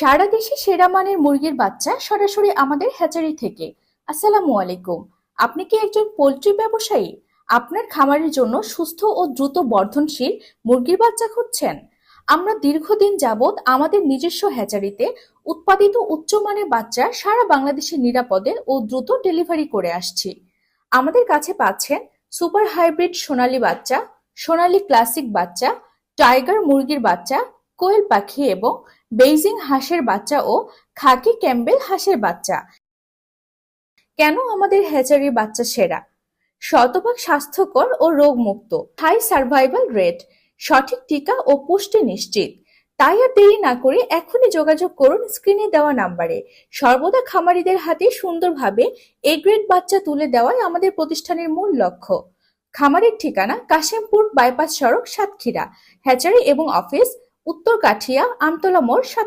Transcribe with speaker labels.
Speaker 1: সারা দেশে সেরা মানের মুরগির বাচ্চা সরাসরি আমাদের হ্যাচারি থেকে। আসসালামু আলাইকুম। আপনি কি একজন পোলট্রি ব্যবসায়ী? আপনার খামারের জন্য সুস্থ ও দ্রুত বর্ধনশীল মুরগির বাচ্চা খুঁজছেন? আমরা দীর্ঘদিন যাবৎ আমাদের নিজস্ব হ্যাচারিতে উৎপাদিত উচ্চমানের বাচ্চা সারা বাংলাদেশে নিরাপদে ও দ্রুত ডেলিভারি করে আসছি। আমাদের কাছে পাচ্ছেন সুপার হাইব্রিড সোনালি বাচ্চা, সোনালি ক্লাসিক বাচ্চা, টাইগার মুরগির বাচ্চা কোয়েল পাখি এবং বেইজিং হাঁসের বাচ্চা ও খাকি ক্যাম্বেল হাঁসের বাচ্চা। কেন আমাদের হ্যাচারির বাচ্চা সেরা? শতভাগ স্বাস্থ্যকর ও রোগমুক্ত। হাই সার্ভাইভাল রেট, সঠিক টিকা ও পুষ্টি নিশ্চিত। তাই আর দেরি না করে এখনই যোগাযোগ করুন স্ক্রিনে দেওয়া নাম্বারে। সর্বদা খামারিদের হাতে সুন্দরভাবে এ গ্রেড বাচ্চা তুলে দেওয়াই আমাদের প্রতিষ্ঠানের মূল লক্ষ্য। খামারের ঠিকানা কাশিমপুর বাইপাস সড়ক সাতক্ষীরা। হ্যাচারি এবং অফিস উত্তর কাঠিয়া আমতলা মোড় সাত